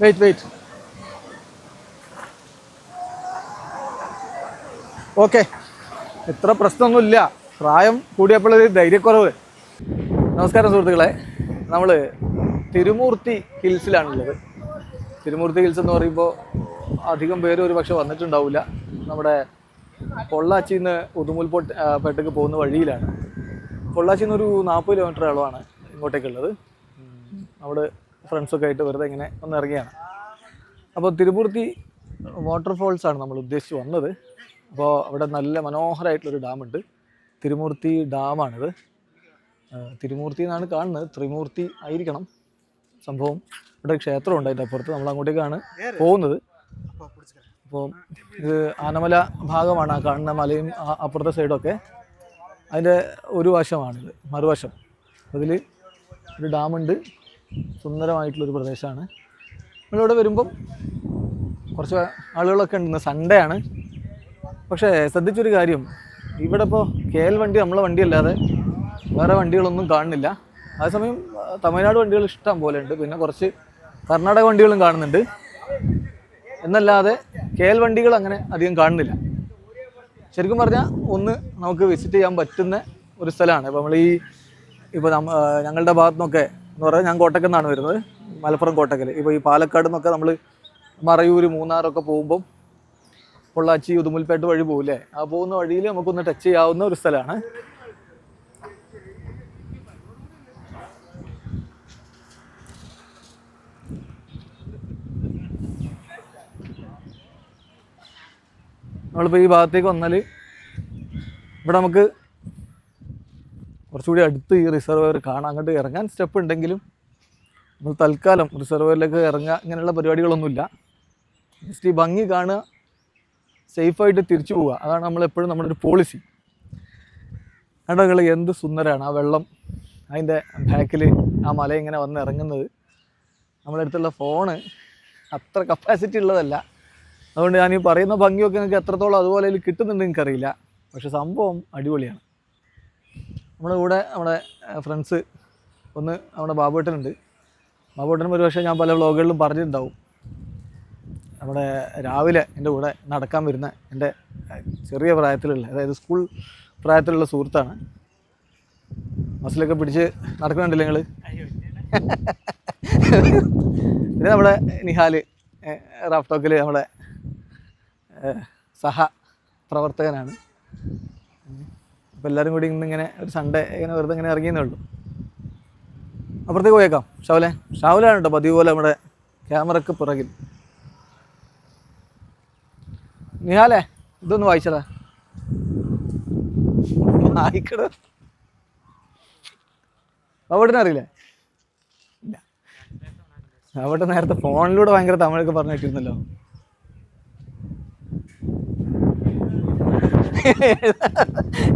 Wait wait okay എത്ര പ്രശ്നമൊന്നുമില്ല. പ്രായം കൂടിയപ്പോൾ ഒരു ധൈര്യക്കുറവ്. നമസ്കാരം സുഹൃത്തുക്കളെ. നമ്മൾ തിരുമൂർത്തി ഹിൽസിലാണുള്ളത്. തിരുമൂർത്തി ഹിൽസ് എന്ന് പറയുമ്പോൾ അധികം പേര് ഒരു പക്ഷെ വന്നിട്ടുണ്ടാവില്ല നമ്മുടെ പൊള്ളാച്ചിയിൽ നിന്ന് ഉദുമുൽപോട്ട് പേട്ടേക്ക് പോകുന്ന വഴിയിലാണ്. പൊള്ളാച്ചിയിൽ ഒരു നാൽപ്പത് കിലോമീറ്റർ അളവാണ് ഇങ്ങോട്ടേക്കുള്ളത്. നമ്മൾ ഫ്രണ്ട്സൊക്കെ ആയിട്ട് വെറുതെ ഇങ്ങനെ ഒന്ന് ഇറങ്ങിയാണ്. അപ്പോൾ തിരുമൂർത്തി വാട്ടർഫോൾസ് ആണ് നമ്മൾ ഉദ്ദേശിച്ച് വന്നത്. അപ്പോൾ അവിടെ നല്ല മനോഹരമായിട്ടുള്ളൊരു ഡാമുണ്ട്. തിരുമൂർത്തി ഡാമാണിത്. തിരുമൂർത്തി എന്നാണ് കാണുന്നത്. ത്രിമൂർത്തി ആയിരിക്കണം സംഭവം. ഇവിടെ ക്ഷേത്രം ഉണ്ട് അതിന്റെ അപ്പുറത്ത്. നമ്മൾ അങ്ങോട്ടേക്കാണ് പോകുന്നത്. അപ്പോൾ ഇത് ആനമല ഭാഗമാണ് ആ കാണുന്ന മലയും അപ്പുറത്തെ സൈഡൊക്കെ അതിന്റെ ഒരു വശമാണിത്. മറുവശം. അതിൽ ഒരു ഡാമുണ്ട്. സുന്ദരമായിട്ടുള്ളൊരു പ്രദേശമാണ്. നമ്മളിവിടെ വരുമ്പം കുറച്ച് ആളുകളൊക്കെ ഉണ്ട്. സൺഡേ ആണ്. പക്ഷേ ശ്രദ്ധിച്ചൊരു കാര്യം. ഇവിടെ ഇപ്പോൾ കെ എൽ വണ്ടി നമ്മളെ വണ്ടി അല്ലാതെ വേറെ വണ്ടികളൊന്നും കാണുന്നില്ല. അതേസമയം തമിഴ്നാട് വണ്ടികൾ ഇഷ്ടം പോലെ ഉണ്ട്. പിന്നെ കുറച്ച് കർണാടക വണ്ടികളും കാണുന്നുണ്ട്. എന്നല്ലാതെ കെ എൽ വണ്ടികൾ അങ്ങനെ അധികം കാണുന്നില്ല. ശരിക്കും പറഞ്ഞാൽ ഒന്ന് നമുക്ക് വിസിറ്റ് ചെയ്യാൻ പറ്റുന്ന ഒരു സ്ഥലമാണ്. ഇപ്പോൾ നമ്മൾ ഈ ഇപ്പോൾ ഞങ്ങളുടെ ഭാഗത്തു നിന്നൊക്കെ എന്ന് പറഞ്ഞാൽ ഞാൻ കോട്ടക്കൽ നിന്നാണ് വരുന്നത്. മലപ്പുറം കോട്ടക്കൽ. ഇപ്പോൾ ഈ പാലക്കാട് നിന്നൊക്കെ നമ്മൾ മറയൂർ മൂന്നാറൊക്കെ പോകുമ്പം പൊള്ളാച്ചി ഉദുമുൽപേട്ട് വഴി പോകില്ലേ ആ പോകുന്ന വഴിയിൽ നമുക്കൊന്ന് ടച്ച് ചെയ്യാവുന്ന ഒരു സ്ഥലമാണ്. നമ്മളിപ്പോൾ ഈ ഭാഗത്തേക്ക് വന്നാൽ ഇവിടെ നമുക്ക് കുറച്ചുകൂടി അടുത്ത് ഈ റിസർവയർ കാണാം. അങ്ങോട്ട് ഇറങ്ങാൻ സ്റ്റെപ്പ് ഉണ്ടെങ്കിലും നമ്മൾ തൽക്കാലം റിസർവയറിലേക്ക് ഇറങ്ങുക ഇങ്ങനെയുള്ള പരിപാടികളൊന്നുമില്ല. ജസ്റ്റ് ഈ ഭംഗി കാണുക സേഫായിട്ട് തിരിച്ചു പോവുക. അതാണ് നമ്മളെപ്പോഴും നമ്മുടെ ഒരു പോളിസി കണ്ടകൾ എന്ത് സുന്ദരമാണ് ആ വെള്ളം. അതിന്റെ ബാക്കിൽ ആ മല ഇങ്ങനെ വന്ന് ഇറങ്ങുന്നത്. നമ്മുടെ അടുത്തുള്ള ഫോണ് അത്ര കപ്പാസിറ്റി ഉള്ളതല്ല. അതുകൊണ്ട് ഞാൻ ഈ പറയുന്ന ഭംഗിയൊക്കെ നിങ്ങൾക്ക് എത്രത്തോളം അതുപോലെ കിട്ടുന്നുണ്ട് എനിക്കറിയില്ല പക്ഷെ സംഭവം അടിപൊളിയാണ്. നമ്മുടെ കൂടെ നമ്മുടെ ഫ്രണ്ട്സ് ഒന്ന് നമ്മുടെ ബാബുവേട്ടനുണ്ട്. ബാബുവേട്ടനും ഒരു പക്ഷേ ഞാൻ പല വ്ളോഗുകളിലും പറഞ്ഞിട്ടുണ്ടാവും. നമ്മുടെ രാവിലെ എന്റെ കൂടെ നടക്കാൻ വരുന്ന എന്റെ ചെറിയ പ്രായത്തിലുള്ള അതായത് സ്കൂൾ പ്രായത്തിലുള്ള സുഹൃത്താണ്. മസിലൊക്കെ പിടിച്ച് നടക്കുന്നുണ്ടല്ലേ നിങ്ങൾ പിന്നെ നമ്മുടെ നിഹാൽ റാഫ്ടോക്കിൽ നമ്മുടെ സഹ പ്രവർത്തകനാണ്. അപ്പോൾ എല്ലാവരും കൂടി ഇന്നിങ്ങനെ ഒരു സൺഡേ ഇങ്ങനെ വെറുതെ ഇങ്ങനെ ഇറങ്ങിയെന്നേ ഉള്ളൂ. അപ്പുറത്തേക്ക് പോയേക്കാം. ഷാവലെ ഷാവലാണ് കേട്ടോ പതിവ് പോലെ നമ്മുടെ ക്യാമറക്ക് പുറകിൽ. നിഹാലേ ഇതൊന്ന് വായിച്ചതാ വായിക്കട. അവിടെ അറിയില്ലേ? അവിടെ നേരത്തെ ഫോണിലൂടെ ഭയങ്കര തമിഴൊക്കെ പറഞ്ഞു കിട്ടിയിരുന്നല്ലോ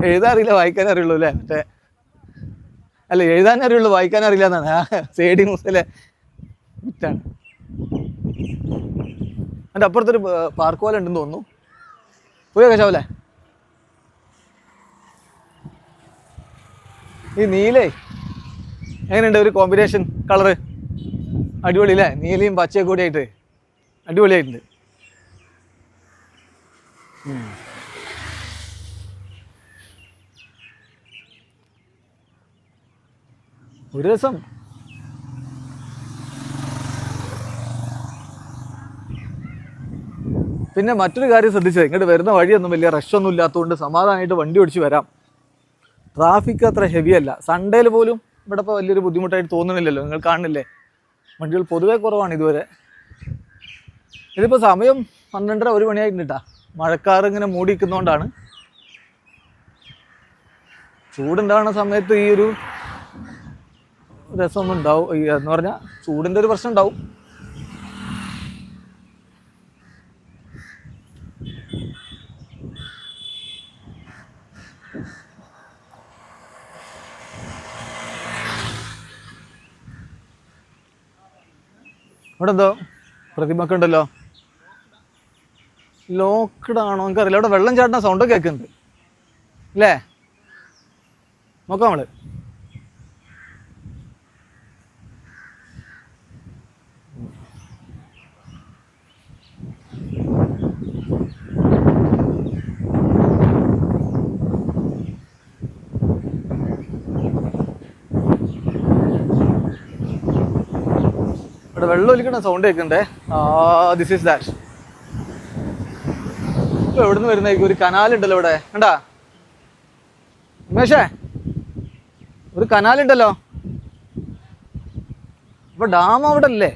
എഴുതാൻ അറിയില്ല വായിക്കാൻ അറിയുള്ളൂ അല്ലേ? മറ്റേ അല്ല എഴുതാൻ അറിയുള്ളൂ വായിക്കാൻ അറിയില്ല എന്നാണ്. ആ സേഡി മുസലെ വിറ്റാണ് എന്റെ അപ്പുറത്തൊരു പാർക്ക് പോലെ ഉണ്ടെന്ന് തോന്നുന്നു. പോയോ കശാവല്ലേ ഈ നീലേ എങ്ങനെയുണ്ട് ഒരു കോമ്പിനേഷൻ കളറ് അടിപൊളി അല്ലേ? നീലയും പച്ചയും കൂടി ആയിട്ട് അടിപൊളിയായിട്ടുണ്ട് ഒരു രസം പിന്നെ മറ്റൊരു കാര്യം ശ്രദ്ധിച്ചത് ഇങ്ങോട്ട് വരുന്ന വഴിയൊന്നും വലിയ റഷൊന്നും ഇല്ലാത്തതുകൊണ്ട് സമാധാനമായിട്ട് വണ്ടി ഓടിച്ച് വരാം. ട്രാഫിക് അത്ര ഹെവി അല്ല. സൺഡേയിൽ പോലും ഇവിടെ ഇപ്പോൾ വലിയൊരു ബുദ്ധിമുട്ടായിട്ട് തോന്നുന്നില്ലല്ലോ. നിങ്ങൾ കാണുന്നില്ലേ? വണ്ടികൾ പൊതുവേ കുറവാണ് ഇതുവരെ. ഇതിപ്പോൾ സമയം പന്ത്രണ്ടര ഒരു മണിയായിട്ടുണ്ട് മഴക്കാർ ഇങ്ങനെ മൂടിക്കുന്നതുകൊണ്ടാണ് ചൂടുണ്ടാവുന്ന സമയത്ത് ഈ ഒരു രസമൊന്നും ഉണ്ടാവും എന്ന് പറഞ്ഞാൽ ചൂടിന്റെ ഒരു പ്രശ്നം ഉണ്ടാവും ഇവിടെ എന്തോ പ്രതിമൊക്കെ ഉണ്ടല്ലോ. ലോക്ക്ഡ് ആണോ എനിക്കറിയില്ല. ഇവിടെ വെള്ളം ചാട്ടുന്ന സൗണ്ട് കേൾക്കുന്നുണ്ട്. അല്ലേ നോക്കാം നമ്മൾ. വെള്ളം ഒലിക്കണ സൗണ്ട് കേൾക്കണ്ടേ ദിസ് ഈസ് ദാറ്റ് ഇപ്പൊ എവിടുന്ന് വരുന്നേക്കും ഒരു കനാലുണ്ടല്ലോ ഇവിടെ. കണ്ടാ? ഉമേഷേ ഒരു കനാലുണ്ടല്ലോ ഇപ്പൊ ഡാം അവിടെ അല്ലേ?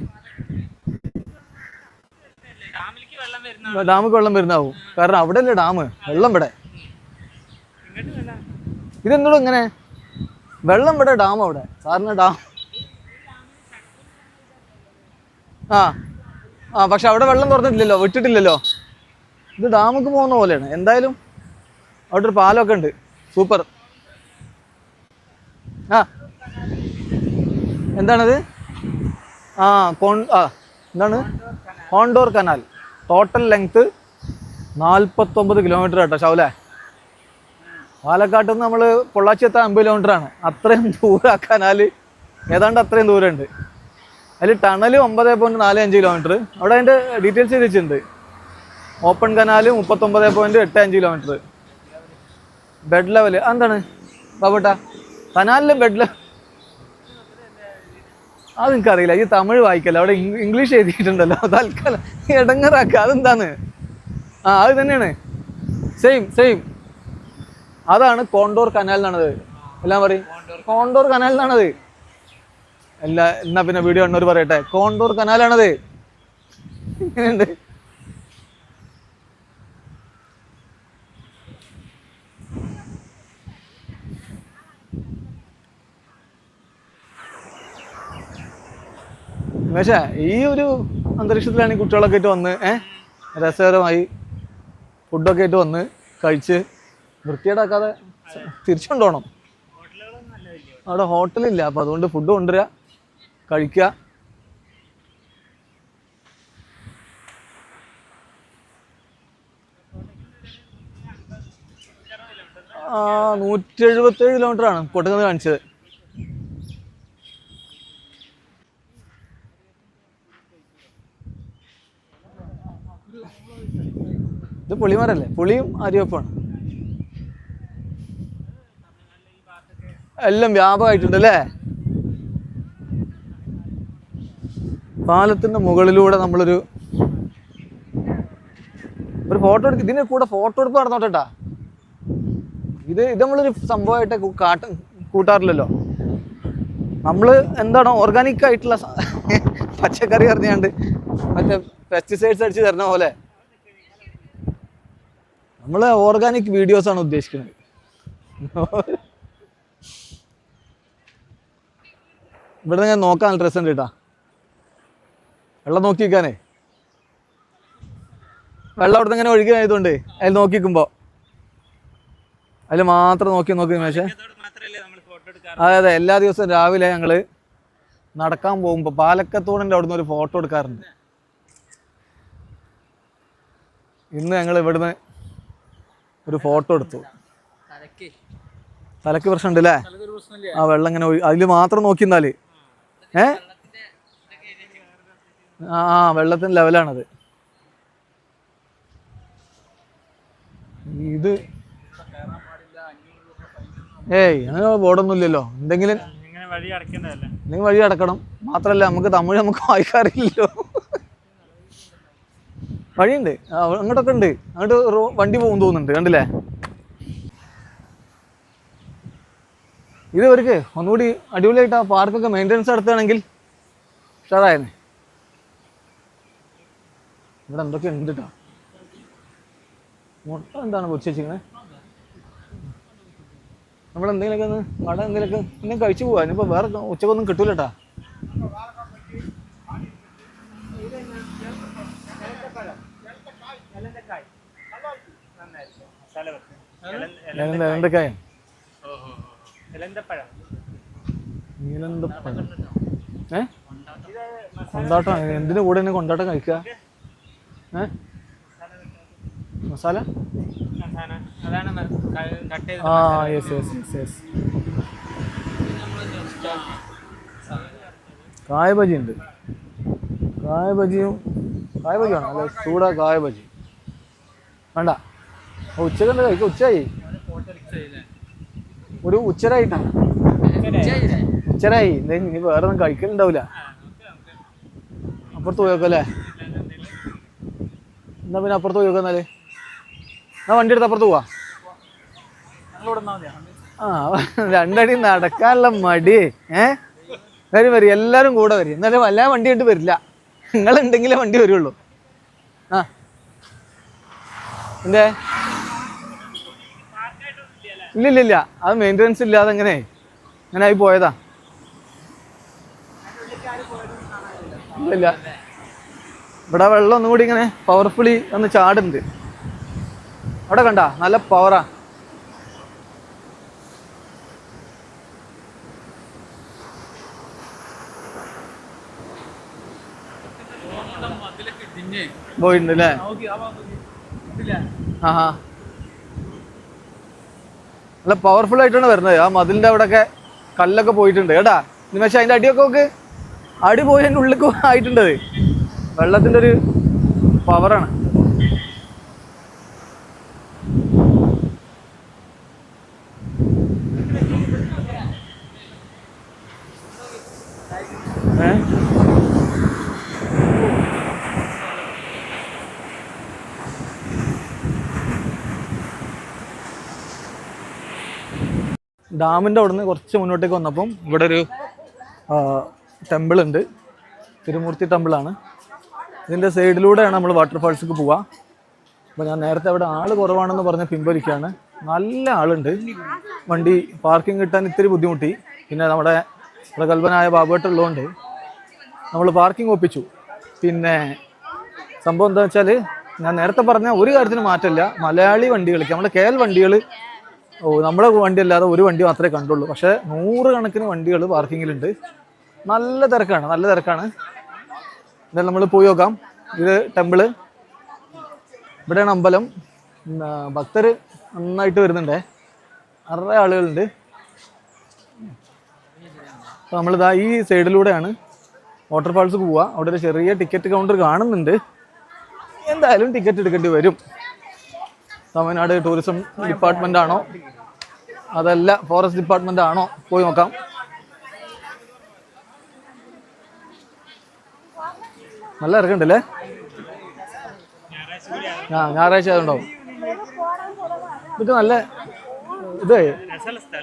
വരുന്ന ഡാമിക്ക് വെള്ളം വരുന്നാവും. കാരണം അവിടെ അല്ലേ ഡാം വെള്ളം ഇവിടെ. ഇതെന്തോടും ഇങ്ങനെ? വെള്ളം ഇവിടെ ഡാം അവിടെ. സാറിന് ഡാം ആ. ആ പക്ഷെ അവിടെ വെള്ളം തുറന്നിട്ടില്ലല്ലോ വിട്ടിട്ടില്ലല്ലോ. ഇത് ഡാമുക്ക് പോകുന്ന പോലെയാണ്. എന്തായാലും അവിടെ ഒരു പാലമൊക്കെ ഉണ്ട്. സൂപ്പർ. ആ. എന്താണത്? ആ കോൺ ആ എന്താണ്? Contour canal. ടോട്ടൽ ലെങ്ത്ത് നാൽപ്പത്തൊമ്പത് കിലോമീറ്റർ കേട്ടോ ഷൗലേ. പാലക്കാട്ട് നിന്ന് നമ്മൾ പൊള്ളാച്ചി എത്താൻ അമ്പത് കിലോമീറ്റർ ആണ്. അത്രയും ദൂരം ആ കനാല് ഏതാണ്ട് അത്രയും ദൂരമുണ്ട്. അതിൽ ടണൽ ഒമ്പത് പോയിന്റ് നാല് അഞ്ച് കിലോമീറ്റർ അവിടെ അതിന്റെ ഡീറ്റെയിൽസ് ചെയ്തിട്ടുണ്ട് ഓപ്പൺ കനാൽ മുപ്പത്തൊമ്പത് പോയിന്റ് എട്ട് അഞ്ച് കിലോമീറ്റർ ബെഡ് ലെവൽ എന്താണ്? ബാബട്ടാ കനാലിലെ ബെഡ് ലെവൽ അത് എനിക്കറിയില്ല ഈ തമിഴ് വായിക്കല്ല? അവിടെ ഇംഗ്ലീഷ് എഴുതിയിട്ടുണ്ടല്ലോ. തൽക്കാലം ഇടങ്ങറാക്ക. അതെന്താണ് ആ അത് തന്നെയാണ്. സെയിം സെയിം അതാണ് കോണ്ടോർ കനാലിനാണത് എല്ലാം പറയും. കോണ്ടോർ കനാലിനാണത് എല്ലാ എന്നാ പിന്നെ വീഡിയോ കണ്ണൂർ പറയട്ടെ? കോണ്ടൂർ കനാലാണത്. ഇങ്ങനെയുണ്ട്. പക്ഷേ ഈ ഒരു അന്തരീക്ഷത്തിലാണ് ഈ കുട്ടികളൊക്കെ ആയിട്ട് വന്ന് ഏഹ് രസകരമായി ഫുഡൊക്കെ ആയിട്ട് വന്ന് കഴിച്ച് വൃത്തിയേടാക്കാതെ തിരിച്ചു കൊണ്ടുപോകണം ഹോട്ടലുകളൊന്നും നല്ല അവിടെ ഹോട്ടലില്ല അപ്പോൾ അതുകൊണ്ട് ഫുഡ് കൊണ്ടുവരിക കഴിക്കുക. നൂറ്റി എഴുപത്തേഴ് കിലോമീറ്റർ ആണ് കൊട്ടുന്നത് കാണിച്ചത്. ഇത് പുളിമരല്ലേ? പുളിയും അരിവപ്പാണ് എല്ലാം വ്യാപകമായിട്ടുണ്ട് അല്ലേ പാലത്തിന്റെ മുകളിലൂടെ നമ്മളൊരു ഒരു ഫോട്ടോ എടുക്കും ഇതിന്റെ കൂടെ ഫോട്ടോ എടുപ്പ് നടന്നോട്ടാ ഇത് ഇത് നമ്മളൊരു സംഭവമായിട്ട് കാട്ട കൂട്ടാറില്ലല്ലോ. നമ്മൾ എന്താണോ ഓർഗാനിക് ആയിട്ടുള്ള പച്ചക്കറി അറിഞ്ഞാണ്ട് മറ്റേ പെസ്റ്റിസൈഡ്സ് അടിച്ച് തരുന്ന പോലെ. നമ്മൾ ഓർഗാനിക് വീഡിയോസ് ആണ് ഉദ്ദേശിക്കുന്നത്. ഇവിടെ ഞാൻ നോക്കാൻ നല്ല ഉണ്ട് കേട്ടാ വെള്ളം നോക്കി വെക്കാനേ വെള്ളം അവിടുന്ന് ഇങ്ങനെ ഒഴുകിയായതുകൊണ്ട് അതിൽ നോക്കി നിൽക്കുമ്പോൾ അതിൽ മാത്രം നോക്കി നോക്കി മേശേ അതെ അതെ എല്ലാ ദിവസവും രാവിലെ ഞങ്ങൾ നടക്കാൻ പോകുമ്പോൾ പാലക്കത്തോടിന്റെ അവിടുന്ന് ഒരു ഫോട്ടോ എടുക്കാറുണ്ട്. ഇന്ന് ഞങ്ങൾ ഇവിടുന്ന് ഒരു ഫോട്ടോ എടുത്തു. തലക്ക് തലക്ക് പ്രശ്നമുണ്ട് അല്ലേ? തലക്കൊരു പ്രശ്നമില്ല ആ വെള്ളം ഇങ്ങനെ അതിൽ മാത്രം നോക്കി നിന്നാൽ ഏ? ആ വെള്ളത്തിന് വെള്ളത്തിന്റെ ലെവലാണത്. ഇത് ഏയ് അങ്ങനെ ബോർഡൊന്നും ഇല്ലല്ലോ. എന്തെങ്കിലും നിങ്ങൾ വഴി അടക്കേണ്ടതല്ലേ എന്തെങ്കിലും വഴി അടക്കണം. മാത്രല്ല നമുക്ക് തമിഴ് നമുക്ക് വായിക്കാറില്ലല്ലോ. വഴിയുണ്ട്. അങ്ങോട്ടൊക്കെ ഉണ്ട്. അങ്ങോട്ട് വണ്ടി പോകും തോന്നുന്നുണ്ട്. കണ്ടില്ലേ? ഇത് ഇവർക്ക് ഒന്നുകൂടി അടിപൊളിയായിട്ട് ആ പാർക്കൊക്കെ മെയിന്റനൻസ് നടത്തുകയാണെങ്കിൽ ഉഷാറായേനെ. ഇവിടെ എന്തൊക്കെ ഉണ്ട് കേട്ടോ മുട്ട എന്താണ് പൊരിച്ച് വെച്ചിരിക്കുന്നത് നമ്മൾ എന്തെങ്കിലുമൊക്കെ ഒന്ന് കട എന്തെങ്കിലുമൊക്കെ എന്തെങ്കിലും കഴിച്ചു പോവാ. ഇനിയിപ്പോൾ വേറെ ഉച്ചക്കൊന്നും കിട്ടൂല കേട്ടാ നീലന്തപ്പഴം ഏ? കൊണ്ടാട്ടം. എന്തിനു കൂടെ തന്നെ കൊണ്ടാട്ടം കഴിക്കുക? മസാല? ആ യെസ് യെസ് യെസ് യെസ് കായ ബജി ഉണ്ട് കായ ബജിയും കായ ബജിയാണോ അല്ല ചൂട കായ ബജി വേണ്ട ഉച്ചയ്ക്ക് എന്താ കഴിക്കുക ഉച്ചയായി? ഒരു ഉച്ചരായിട്ടാണ്. ഉച്ചരായി. ഇനി വേറെ ഒന്നും കഴിക്കലുണ്ടാവില്ല അപ്പുറത്ത് പോയി നോക്കാം അല്ലേ? എന്നാ പിന്നെ അപ്പുറത്ത് പോയി നോക്കാം എന്നാൽ. എന്നാ വണ്ടി എടുത്ത് അപ്പുറത്ത് പോവാ. ആ രണ്ടടി നടക്കാനുള്ള മടി. ഏ? വരും വരും എല്ലാരും കൂടെ വരും. എന്നാലും വല്ല വണ്ടി കണ്ടു വരില്ല. നിങ്ങളുണ്ടെങ്കിലേ വണ്ടി വരുള്ളൂ. ആ. എന്തേ? ഇല്ല ഇല്ല ഇല്ല. അത് മെയിന്റനൻസ് ഇല്ലാതെ എങ്ങനെ? അങ്ങനെ ആയി പോയതാ. ഇല്ല. ഇവിടെ വെള്ളം ഒന്നും കൂടി ഇങ്ങനെ പവർഫുള്ളി ഒന്ന് ചാടുന്നുണ്ട്. അവിടെ കണ്ട നല്ല പവറാ പോയിട്ടുണ്ട് അല്ലേ ആഹാ. നല്ല പവർഫുൾ ആയിട്ടാണ് വരുന്നത്. ആ മതിലിന്റെ അവിടെയൊക്കെ കല്ലൊക്കെ പോയിട്ടുണ്ട്. കേട്ടാ? നിമിഷം അതിന്റെ അടിയൊക്കെ നോക്ക്. അടി പോയി അതിന്റെ ഉള്ളിൽ ആയിട്ടുണ്ട് അത്. വെള്ളത്തിന്റെ ഒരു പവറാണ് ഡാമിന്റെ അവിടുന്ന് കുറച്ച് മുന്നോട്ടേക്ക് വന്നപ്പം ഇവിടെ ഒരു ടെമ്പിൾ ഉണ്ട്. തിരുമൂർത്തി ടെമ്പിളാണ് ഇതിന്റെ സൈഡിലൂടെയാണ് നമ്മൾ വാട്ടർഫാൾസിലേക്ക് പോവുക. അപ്പോൾ ഞാൻ നേരത്തെ അവിടെ ആൾ കുറവാണെന്ന് പറഞ്ഞ് പിൻവലിക്കുകയാണ് നല്ല ആളുണ്ട്. വണ്ടി പാർക്കിംഗ് കിട്ടാൻ ഇത്തിരി ബുദ്ധിമുട്ടി. പിന്നെ നമ്മുടെ പ്രഗത്ഭനായ ബാബുവേട്ടുള്ളതുകൊണ്ട് നമ്മൾ പാർക്കിംഗ് ഒപ്പിച്ചു. പിന്നെ സംഭവം എന്താ വെച്ചാൽ ഞാൻ നേരത്തെ പറഞ്ഞ ഒരു കാര്യത്തിന് മാറ്റമില്ല. മലയാളി വണ്ടികൾക്ക് നമ്മുടെ കേൽ വണ്ടികൾ ഓ നമ്മുടെ വണ്ടി അല്ലാതെ ഒരു വണ്ടി മാത്രമേ കണ്ടുള്ളൂ. പക്ഷേ നൂറുകണക്കിന് വണ്ടികൾ പാർക്കിങ്ങിലുണ്ട്. നല്ല തിരക്കാണ് നല്ല തിരക്കാണ്. എന്തായാലും നമ്മൾ പോയി നോക്കാം ഇത് ടെമ്പിൾ. ഇവിടെയാണ് അമ്പലം. ഭക്തർ നന്നായിട്ട് വരുന്നുണ്ടേ. നിറയെ ആളുകളുണ്ട്. അപ്പോൾ നമ്മളിതാ ഈ സൈഡിലൂടെയാണ് വാട്ടർഫാൾസ് പോവുക അവിടെ ഒരു ചെറിയ ടിക്കറ്റ് കൗണ്ടർ കാണുന്നുണ്ട്. എന്തായാലും ടിക്കറ്റ് എടുക്കേണ്ടി വരും. തമിഴ്നാട് ടൂറിസം ഡിപ്പാർട്ട്മെന്റ് ആണോ? അതല്ല ഫോറസ്റ്റ് ഡിപ്പാർട്ട്മെന്റ് ആണോ? പോയി നോക്കാം. നല്ല ഇറക്കണ്ടല്ലേ? ആ ഞായറാഴ്ച അതുണ്ടാവും ഇതൊക്കെ നല്ല ഇതേ.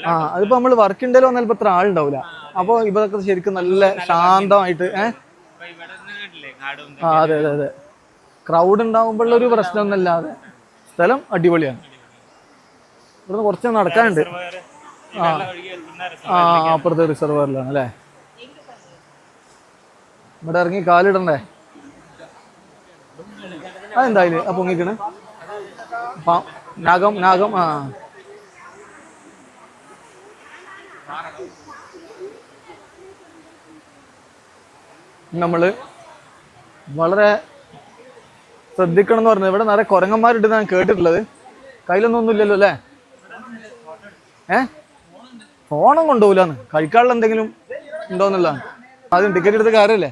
ആ അതിപ്പോ നമ്മൾ വർക്കിന്റെ വന്നാൽ ഇപ്പൊ ഇത്ര ആളുണ്ടാവില്ല അപ്പൊ ഇവരൊക്കെ ശരിക്കും നല്ല ശാന്തമായിട്ട് കാടും ആ അതെ അതെ അതെ. ക്രൗഡ് ഉണ്ടാവുമ്പോഴുള്ള ഒരു പ്രശ്നമൊന്നുമില്ലാതെ. സ്ഥലം അടിപൊളിയാണ്. ഇവിടുന്ന് കുറച്ച് നടക്കാനുണ്ട്. ആ ആ അപ്പുറത്തെ റിസർവറിലാണ് അല്ലേ? ഇവിടെ ഇറങ്ങി കാലിടണ്ടേ? അതെന്തായാലും ആ പൊങ്ങിക്കണ്? പാ- നാഗം നാഗം ആ. നമ്മൾ വളരെ ശ്രദ്ധിക്കണം എന്ന് പറഞ്ഞത് ഇവിടെ നിറയെ കുരങ്ങന്മാരുണ്ട് ഞാൻ കേട്ടിട്ടുള്ളത്. കയ്യിലൊന്നും ഒന്നുമില്ലല്ലോ അല്ലേ? ഏ? ഫോണും കൊണ്ടുപോകില്ലാന്ന് കഴിക്കാനുള്ള എന്തെങ്കിലും ഉണ്ടോന്നുള്ളതാണ് ആദ്യം ടിക്കറ്റ് എടുത്ത കാര്യമല്ലേ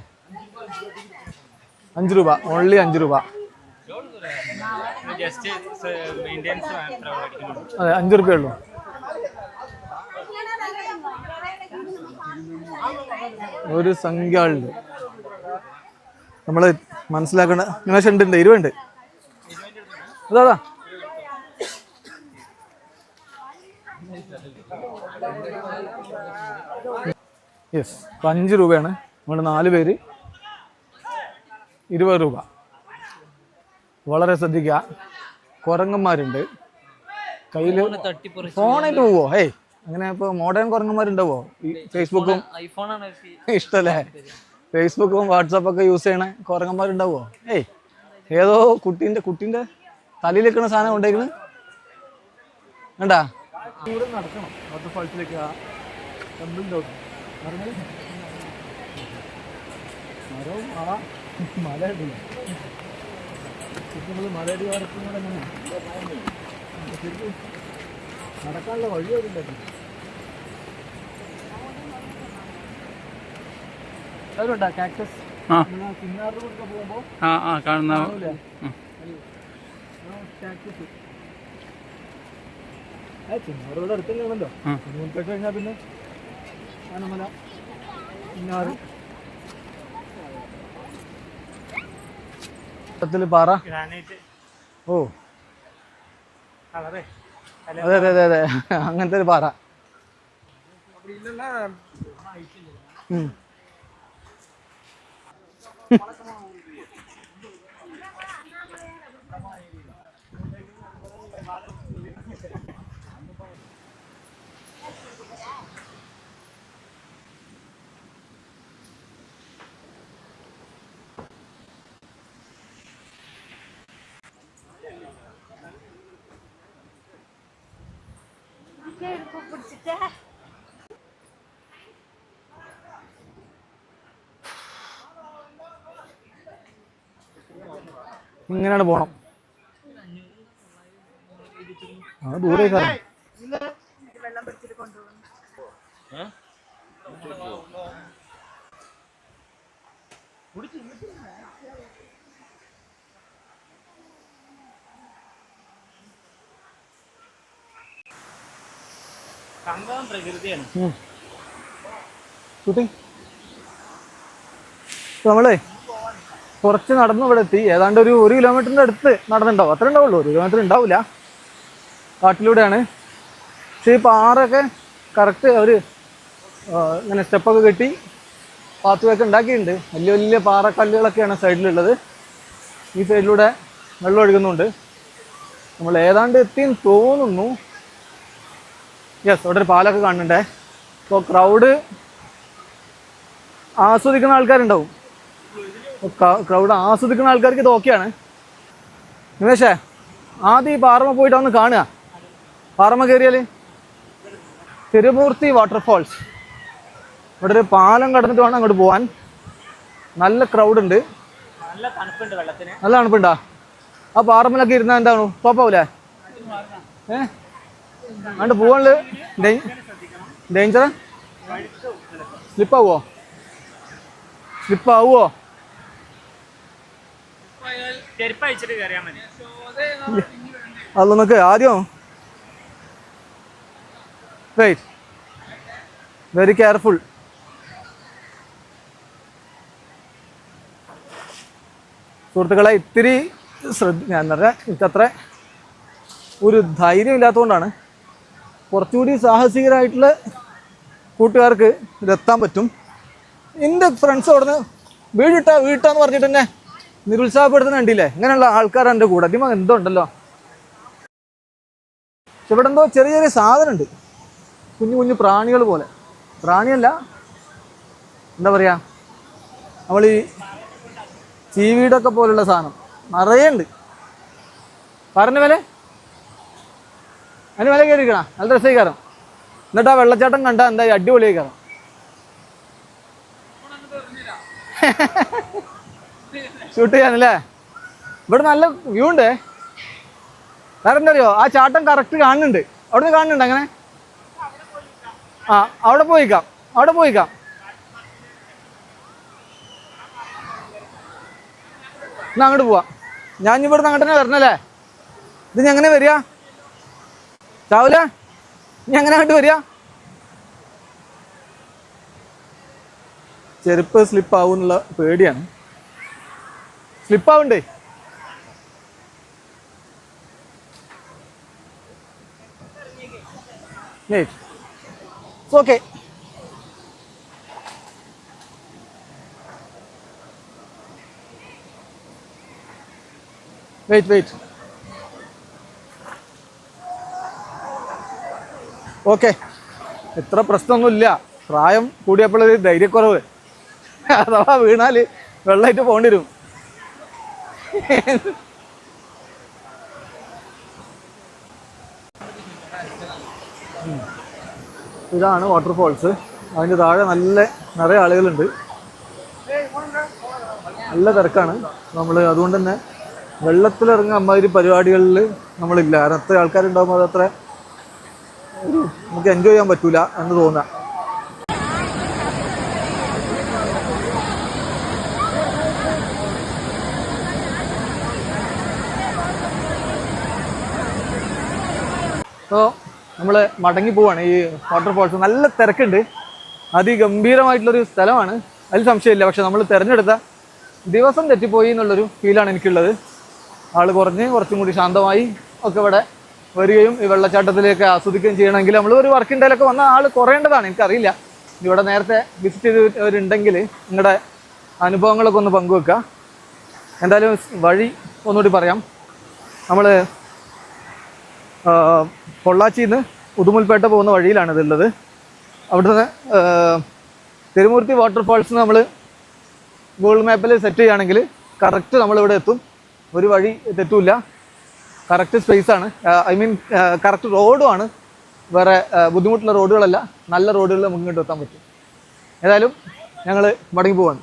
അഞ്ച് രൂപ ഓൺലി അഞ്ച് രൂപ ജസ്റ്റ് മെയിന്റെനൻസ് മാത്രമേ പഠിക്കുന്നുള്ളൂ അതെ അഞ്ച് റുപ്യ ഉള്ളൂ. ഒരു സംഖ്യ ഉണ്ട് നമ്മൾ മനസ്സിലാക്കേണ്ട നിമിഷം ഉണ്ട് ഉണ്ട് അതാ യെസ് അപ്പം അഞ്ച് രൂപയാണ്. നമ്മൾ നാല് പേര്. ഇരുപത് രൂപ. വളരെ ശ്രദ്ധിക്കുക. കുരങ്ങന്മാരുണ്ട്. കയ്യിൽ ഫോണായിട്ട് പോവോ? ഹേ അങ്ങനെ ഇപ്പൊ മോഡേൺ കുരങ്ങന്മാരുണ്ടാവോ ഈ ഫേസ്ബുക്കും ഐഫോണാണ് ഇഷ്ടല്ലേ? ഫേസ്ബുക്കും വാട്സാപ്പൊക്കെ യൂസ് ചെയ്യണ കുരങ്ങന്മാരുണ്ടാവോ? ഏയ് ഏതോ കുട്ടീന്റെ കുട്ടീന്റെ തലയിൽ വെക്കണ സാധനം കൊണ്ടേക്കണ്. വേണ്ടാ നടക്കണം. മരവും ആ മല നമ്മൾ മലയടി ശരിക്കും നടക്കാനുള്ള അതുകൊണ്ടാ കാക്ടസ് പോകുമ്പോൾ കാണുന്ന കാക്ടസ് ആ ചിന്നാറിവിടെ അടുത്തല്ലേ കഴിഞ്ഞാ കഴിഞ്ഞാൽ പിന്നെ ആനമല കിന്നാറ്. വെള്ളത്തിൽ പാറ. ഓ. അതെ അതെ അതെ അതെ. അങ്ങനത്തെ ഒരു പാറ. ഉം. പിടിച്ചിട്ട് പിടിച്ചിട്ട്. ഇങ്ങനെയാണ് പോണം. അത് ദൂരേക്കാണ് ഷൂട്ടിങ്. നമ്മളേ കുറച്ച് നടന്നു ഇവിടെ എത്തി. ഏതാണ്ട് ഒരു ഒരു കിലോമീറ്ററിന്റെ അടുത്ത് നടന്നുണ്ടാവും. അത്ര ഉണ്ടാവുള്ളൂ. ഒരു കിലോമീറ്റർ ഉണ്ടാവില്ല. കാട്ടിലൂടെയാണ്. പക്ഷേ ഈ പാറൊക്കെ കറക്റ്റ് അവർ ഇങ്ങനെ സ്റ്റെപ്പൊക്കെ കെട്ടി പാത്തുവൊക്കെ ഉണ്ടാക്കിയിട്ടുണ്ട്. വലിയ വലിയ പാറക്കല്ലുകളൊക്കെയാണ് സൈഡിലുള്ളത്. ഈ സൈഡിലൂടെ വെള്ളം ഒഴുകുന്നുണ്ട്. നമ്മൾ ഏതാണ്ട് എത്തിയെന്ന് തോന്നുന്നു. യെസ് അവിടെ ഒരു പാലൊക്കെ കാണുന്നുണ്ടേ. അപ്പോൾ ക്രൗഡ് ആസ്വദിക്കുന്ന ആൾക്കാരുണ്ടാവും. ക്രൗഡ് ആസ്വദിക്കുന്ന ആൾക്കാർക്ക് ഇത് ഓക്കെയാണ് നിമേഷേ ആദ്യം ഈ പാറമ പോയിട്ട് ഒന്ന് കാണുക. പാറമ കയറിയാൽ തിരുമൂർത്തി വാട്ടർഫോൾസ് ഇവിടെ ഒരു പാലം കടന്നിട്ട് വേണം അങ്ങോട്ട് പോകാൻ നല്ല ക്രൗഡ് ഉണ്ട്. നല്ല തണുപ്പുണ്ട് വെള്ളത്തിന്. നല്ല തണുപ്പുണ്ടാ. ആ പാറമ്മലൊക്കെ ഇരുന്നാൽ എന്താണ്? ടോപ്പാവൂലേ ഏ? അങ്ങോട്ട് പോകാനുള്ള ഡേഞ്ചർ സ്ലിപ്പാവോ സ്ലിപ്പാവോ അല്ല നോക്ക് ആദ്യം. റൈറ്റ് വെരി കെയർഫുൾ സുഹൃത്തുക്കളെ ഇത്തിരി ശ്രദ്ധ ഞാൻ പറഞ്ഞാൽ എനിക്കത്ര ഒരു ധൈര്യം ഇല്ലാത്തതുകൊണ്ടാണ് കുറച്ചുകൂടി സാഹസികരായിട്ടുള്ള കൂട്ടുകാർക്ക് ഇതെത്താൻ പറ്റും. എന്റെ ഫ്രണ്ട്സ് അവിടുന്ന് വീടിട്ടാ വീട്ടാന്ന് പറഞ്ഞിട്ട് തന്നെ നിരുത്സാഹപ്പെടുത്തുന്ന കണ്ടില്ലേ? ഇങ്ങനെയുള്ള ആൾക്കാരാണ് എന്റെ കൂടെ. അതിമ എന്തോ ഉണ്ടല്ലോ പക്ഷെ ഇവിടെ എന്തോ ചെറിയ ചെറിയ സാധനമുണ്ട്. കുഞ്ഞു കുഞ്ഞു പ്രാണികൾ പോലെ. പ്രാണിയല്ല എന്താ പറയുക നമ്മൾ ഈ ചീവീടൊക്കെ പോലുള്ള സാധനം. നിറയെ ഉണ്ട്. പറഞ്ഞ വില? അതിന് വില കയറിക്കണ നല്ല രസമായി കയറും എന്നിട്ട് ആ വെള്ളച്ചാട്ടം കണ്ട എന്താ അടിപൊളിയായി കയറും ഷൂട്ട് ചെയ്യാനല്ലേ? ഇവിടെ നല്ല വ്യൂ ഉണ്ട്. വേറെ എന്താ അറിയോ? ആ ചാട്ടം കറക്റ്റ് കാണുന്നുണ്ട്. അവിടെ നിന്ന് കാണുന്നുണ്ട് അങ്ങനെ? ആ അവിടെ പോയിക്കാം. അവിടെ പോയിക്കാം. എന്നാ അങ്ങോട്ട് പോവാം. ഞാൻ ഇവിടുന്ന് അങ്ങോട്ട് തന്നെ വരണല്ലേ? ഇത് ഞാൻ എങ്ങനെ വരിക? രാവിലെ ഞാൻ അങ്ങനെ അങ്ങോട്ട് വരിക. ചെരുപ്പ് സ്ലിപ്പ് ആവും എന്നുള്ള പേടിയാണ് സ്ലിപ്പ് ആവണ്ടേ വെയിറ്റ് It's ഓക്കെ. എത്ര പ്രശ്നമൊന്നുമില്ല. പ്രായം കൂടിയപ്പോഴൊരു ധൈര്യക്കുറവ്. അഥവാ വീണാൽ വെള്ളമായിട്ട് പോകേണ്ടി വരും. ഇതാണ് വാട്ടർഫോൾസ് അതിന്റെ താഴെ നല്ല നിറയെ ആളുകളുണ്ട്. നല്ല തിരക്കാണ്. നമ്മൾ അതുകൊണ്ട് തന്നെ വെള്ളത്തിലിറങ്ങുന്ന അമ്മാതിരി പരിപാടികളിൽ നമ്മളില്ല. അത്ര ആൾക്കാരുണ്ടാകുമ്പോൾ അത് അത്ര ഒരു നമുക്ക് എൻജോയ് ചെയ്യാൻ പറ്റൂല എന്ന് തോന്നുക. അപ്പോൾ നമ്മൾ മടങ്ങി പോവാണ്. ഈ വാട്ടർഫോൾസ് നല്ല തിരക്കുണ്ട്. അതിഗംഭീരമായിട്ടുള്ളൊരു സ്ഥലമാണ്. അതിൽ സംശയമില്ല. പക്ഷെ നമ്മൾ തിരഞ്ഞെടുത്ത ദിവസം തെറ്റിപ്പോയി എന്നുള്ളൊരു ഫീലാണ് എനിക്കുള്ളത്. ആൾ കുറഞ്ഞ് കുറച്ചും കൂടി ശാന്തമായി ഒക്കെ ഇവിടെ വരികയും ഈ വെള്ളച്ചാട്ടത്തിലേക്ക് ആസ്വദിക്കുകയും ചെയ്യണമെങ്കിൽ നമ്മൾ ഒരു വർക്കിംഗ് ഡേയിലൊക്കെ വന്ന ആൾ കുറയേണ്ടതാണ് എനിക്കറിയില്ല. ഇവിടെ നേരത്തെ വിസിറ്റ് ചെയ്തവരുണ്ടെങ്കിൽ നിങ്ങളുടെ അനുഭവങ്ങളൊക്കെ ഒന്ന് പങ്കുവെക്കുക. എന്തായാലും വഴി ഒന്നുകൂടി പറയാം. നമ്മൾ പൊള്ളാച്ചിയിൽ നിന്ന് ഉദുമുൽപേട്ട പോകുന്ന വഴിയിലാണ് ഇതുള്ളത്. അവിടുന്ന് തിരുമൂർത്തി വാട്ടർഫാൾസ് നമ്മൾ ഗൂഗിൾ മാപ്പിൽ സെറ്റ് ചെയ്യുകയാണെങ്കിൽ കറക്റ്റ് നമ്മളിവിടെ എത്തും. ഒരു വഴി തെറ്റൂല കറക്റ്റ് സ്പേസ് ആണ്. ഐ മീൻ കറക്റ്റ് റോഡുമാണ് വേറെ ബുദ്ധിമുട്ടുള്ള റോഡുകളല്ല നല്ല റോഡുകളിൽ നമുക്ക് ഇങ്ങോട്ട് എത്താൻ പറ്റും. ഏതായാലും ഞങ്ങൾ മടങ്ങി പോവാണ്.